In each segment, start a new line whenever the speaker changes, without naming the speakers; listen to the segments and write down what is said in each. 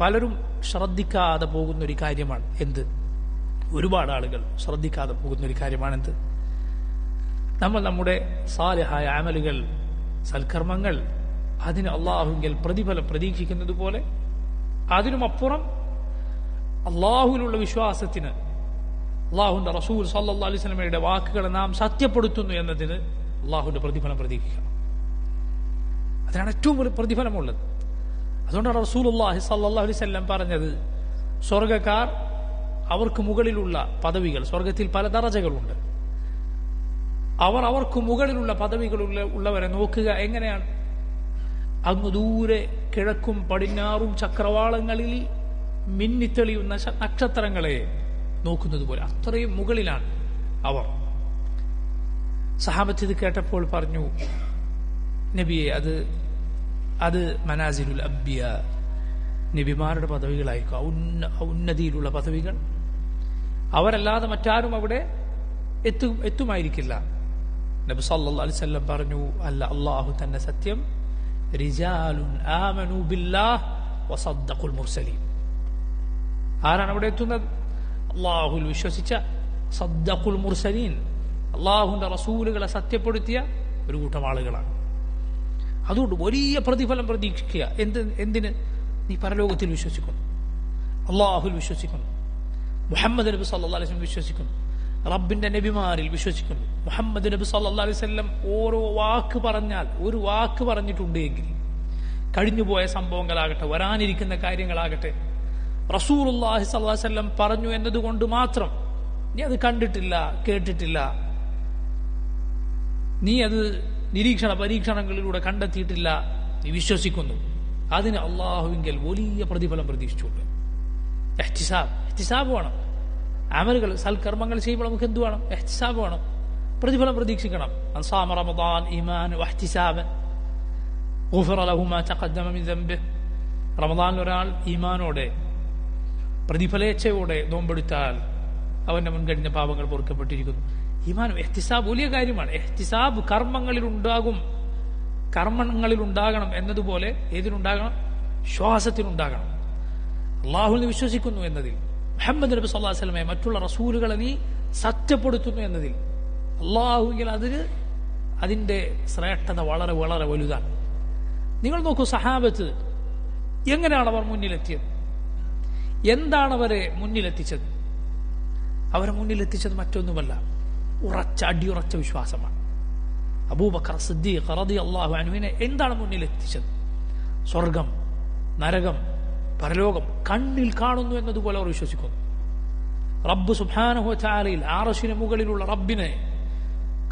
പലരും ശ്രദ്ധിക്കാതെ പോകുന്ന ഒരു കാര്യമാണ് എന്ത്? ഒരുപാട് ആളുകൾ ശ്രദ്ധിക്കാതെ പോകുന്ന ഒരു കാര്യമാണ് എന്ത് നമ്മൾ നമ്മുടെ സാലഹായ അമലുകൾ സൽക്കർമ്മങ്ങൾ അതിന് അള്ളാഹുങ്കൽ പ്രതിഫലം പ്രതീക്ഷിക്കുന്നത് പോലെ അതിനുമപ്പുറം അള്ളാഹുവിനുള്ള വിശ്വാസത്തിന് അള്ളാഹുന്റെ റസൂൽ സല്ലാ അലൈഹി സ്വലമയുടെ വാക്കുകളെ നാം സത്യപ്പെടുത്തുന്നു എന്നതിന് അള്ളാഹുന്റെ പ്രതിഫലം പ്രതീക്ഷിക്കണം. അതിനാണ് ഏറ്റവും പ്രതിഫലമുള്ളത്. അതുകൊണ്ടാണ് അള്ളാഹി സല്ലാ അലൈവല്ലം പറഞ്ഞത് സ്വർഗക്കാർ അവർക്ക് മുകളിലുള്ള പദവികൾ സ്വർഗത്തിൽ പല ദറജകളുണ്ട്. അവർ അവർക്ക് മുകളിലുള്ള പദവികളുള്ള ഉള്ളവരെ നോക്കുക എങ്ങനെയാണ്? അങ്ങ് ദൂരെ കിഴക്കും പടിഞ്ഞാറും ചക്രവാളങ്ങളിൽ മിന്നിത്തെളിയുന്ന നക്ഷത്രങ്ങളെ നോക്കുന്നത് പോലെ അത്രയും മുകളിലാണ് അവർ. സഹാബത്ത് ഇത് കേട്ടപ്പോൾ പറഞ്ഞു നബിയെ അത് അത് മനാസിലുൽ അബ്ബിയ നബിമാരുടെ പദവികളായിരിക്കും ഔന്ന ഔന്നതിയിലുള്ള പദവികൾ. അവരല്ലാതെ മറ്റാരും അവിടെ എത്തും എത്തുമായിരിക്കില്ല. നബി സല്ലാ അലൈഹി വസല്ലം പറഞ്ഞു അല്ല അള്ളാഹു തന്നെ സത്യം. റിജാലുൻ ആമനു മുർസലീൻ. ആരാണ് അവിടെ എത്തുന്നത്? അള്ളാഹുൽ വിശ്വസിച്ച സദ്ദഖുൽ മുർസലീൻ. അള്ളാഹുന്റെ റസൂലുകളെ സത്യപ്പെടുത്തിയ ഒരു കൂട്ടം ആളുകളാണ്. അതുകൊണ്ട് വലിയ പ്രതിഫലം പ്രതീക്ഷിക്കുക. എന്ത് എന്തിന്? നീ പരലോകത്തിൽ വിശ്വസിക്കുന്നു. അള്ളാഹുൽ വിശ്വസിക്കുന്നു. മുഹമ്മദ് നബി സല്ലാ അലൈഹി വസല്ലം വിശ്വസിക്കുന്നു. റബ്ബിന്റെ നബിമാരിൽ വിശ്വസിക്കുന്നു. മുഹമ്മദ് നബി സല്ലാ അലൈഹി വസല്ലം ഓരോ വാക്ക് പറഞ്ഞാൽ ഒരു വാക്ക് പറഞ്ഞിട്ടുണ്ട് എങ്കിൽ കഴിഞ്ഞുപോയ സംഭവങ്ങളാകട്ടെ വരാനിരിക്കുന്ന കാര്യങ്ങളാകട്ടെ റസൂർ അള്ളാഹി സല്ലാസ്ല്ലം പറഞ്ഞു എന്നതുകൊണ്ട് മാത്രം നീ അത് കണ്ടിട്ടില്ല കേട്ടിട്ടില്ല. നീ അത് നിരീക്ഷണ പരീക്ഷണങ്ങളിലൂടെ കണ്ടെത്തിയിട്ടില്ല നീ വിശ്വസിക്കുന്നു. അതിന് അള്ളാഹുവിങ്കൽ വലിയ പ്രതിഫലം പ്രതീക്ഷിച്ചുകൊണ്ട് എഹ്തിസാബ് എഹ്തിസാബ് വേണം. അമലുകൾ സൽക്കർമ്മങ്ങൾ ചെയ്യുമ്പോൾ നമുക്ക് എന്തു വേണം? എഹ്തിസാബ് വേണം. പ്രതിഫലം പ്രതീക്ഷിക്കണം. റമദാൻ റമദാനിൽ ഒരാൾ ഈമാനോടെ പ്രതിഫലേച്ഛയോടെ നോമ്പെടുത്താൽ അവന്റെ മുൻകഴിഞ്ഞ പാപങ്ങൾ പൊറുക്കപ്പെട്ടിരിക്കുന്നു. ഈമാൻ എഹ്തിസാബ് വലിയ കാര്യമാണ്. എഹ്തിസാബ് കർമ്മങ്ങളിൽ ഉണ്ടാകും കർമ്മങ്ങളിൽ ഉണ്ടാകണം എന്നതുപോലെ ഏതിനുണ്ടാകണം? ശ്വാസത്തിനുണ്ടാകണം. അള്ളാഹുവിനെ വിശ്വസിക്കുന്നു എന്നതിൽ. മുഹമ്മദ് നബി സല്ലാ മറ്റുള്ള റസൂലുകളെ നീ സത്യപ്പെടുത്തുന്നു എന്നതിൽ. അള്ളാഹുവിൽ അതിന് അതിന്റെ ശ്രേഷ്ഠത വളരെ വളരെ വലുതാണ്. നിങ്ങൾ നോക്കൂ സഹാബത്ത് എങ്ങനെയാണ് അവർ മുന്നിലെത്തിയത്? എന്താണ് അവരെ മുന്നിലെത്തിച്ചത്? അവരെ മുന്നിലെത്തിച്ചത് മറ്റൊന്നുമല്ല. ഉറച്ച അടിയുറച്ച വിശ്വാസമാണ്. അബൂബക്കർ സിദ്ദീഖ് റതി അള്ളാഹു അനുവിനെ എന്താണ് മുന്നിൽ എത്തിച്ചത് സ്വർഗം നരകം പരലോകം കണ്ണിൽ കാണുന്നു എന്നതുപോലെ അവർ വിശ്വസിക്കുന്നു. റബ്ബ് സുഭാനഹോ ചാലയിൽ ആറശിന് മുകളിലുള്ള റബ്ബിനെ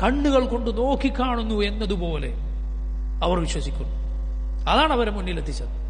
കണ്ണുകൾ കൊണ്ട് നോക്കിക്കാണുന്നു എന്നതുപോലെ അവർ വിശ്വസിക്കുന്നു. അതാണ് അവരെ മുന്നിലെത്തിച്ചത്.